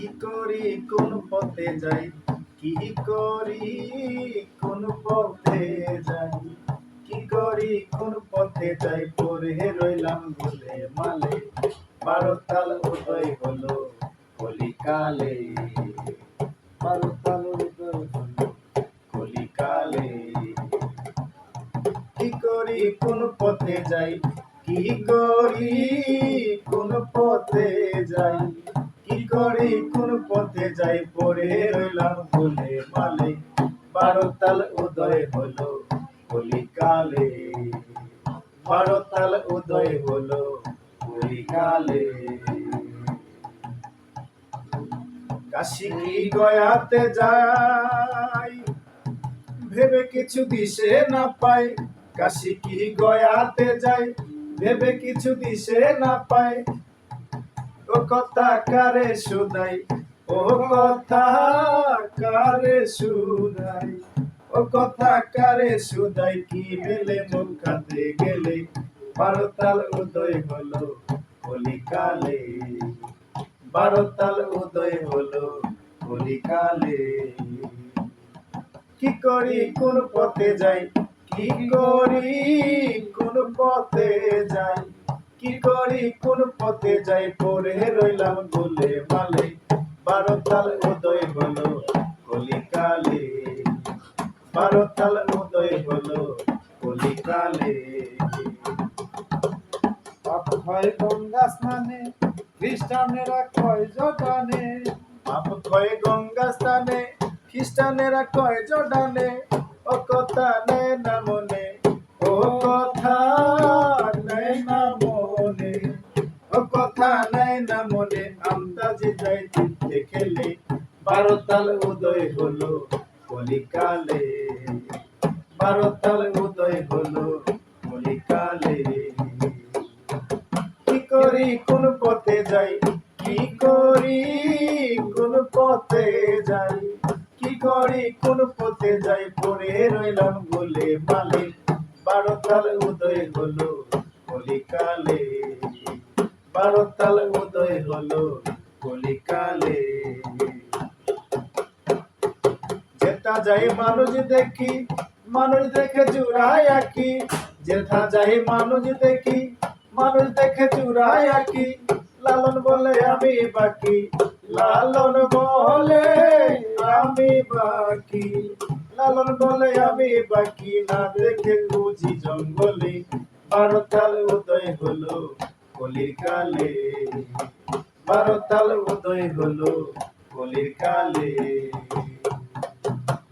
কি করি, কোন পথে যাই? কি করি, কোন পথে যাই? কি করি, কোন পথে যাই? পরে রইলাম ভুলে মালে। বারো তাল উদয় হলো কলিকালে। বারো তাল উদয় হলো কলিকালে। কি করি, কোন পথে যাই? কি করি, কোন পথে যাই? করি কোন পথে যাই পরে রইলাম ভুলে মালে বারো তাল উদয় হলো কলিকালে। বারো তাল উদয় হলো কলিকালে। কাশি কি গয়াতে যাই? ভেবে কিছু দিশে না পাই। কাশি কি গয়াতে যাই? ভেবে কিছু দিশে না পাই। ও কথা কারে শুধাই ও কথা কারে শুধাই ও কথা কারে শুধাই কি মেলে মুখ গেলে? বারোতাল উদয় হলো কলিকালে, বারোতাল উদয় হলো কলিকালে। কি করি, কোন পথে যাই? কি করি, কোন পথে যাই? কি করি? কোন পথে যাই? পরে রইলাম গোলে মালে। বারো তাল উদয় হলো কলিকালে। বারো তাল উদয় হলো কলিকালে। পাপ হয় গঙ্গা স্নানে খ্রিস্টানেরা কয় জটানে। পাপ কয় গঙ্গা স্থানে খ্রিস্টানেরা কয় জর্ডানে কথা নেয় না মনে আমদাজি যাই চিত্তে খেলে। বারো তাল উদয় হলো কলিকালে বারো তাল উদয় হলো কলিকালে কি করি, কোন পথে যাই? কি করি, কোন পথে যাই? কি করি, কোন পথে যাই? পড়ে রইলাম বলে মালে বারো তাল উদয় হলো কলিকালে বারো তাল উদয় হলো কলিকালে। যেটা যাই মানুষ দেখি, মানুষ দেখে চুরাই আঁকি। যেথা যাই মানুষ দেখি, মানুষ দেখে চুরাই আঁকি। লালন বলে আমি বাকি, লালন বলে আমি বাকি। লালন বলে আমি বাকি, না দেখে বুঝি জঙ্গলে। বারো তাল উদয় হলো কলির কালে বারো তাল উদয় হলো কলির কালে।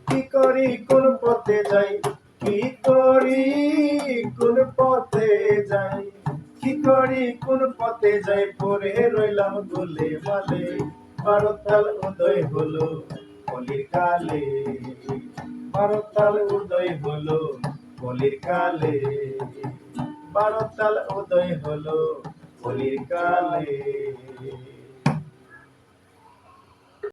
কি করি, কোন পথে যাই? কি করি, কোন পথে যাই? কি করি, কোন পথে যাই? পরে রইলাম গোলে মালে। বারোতাল উদয় হলো কলির কালে। বারোতাল উদয় হলো কলির কালে। বারোতাল উদয় হলো কলির কালে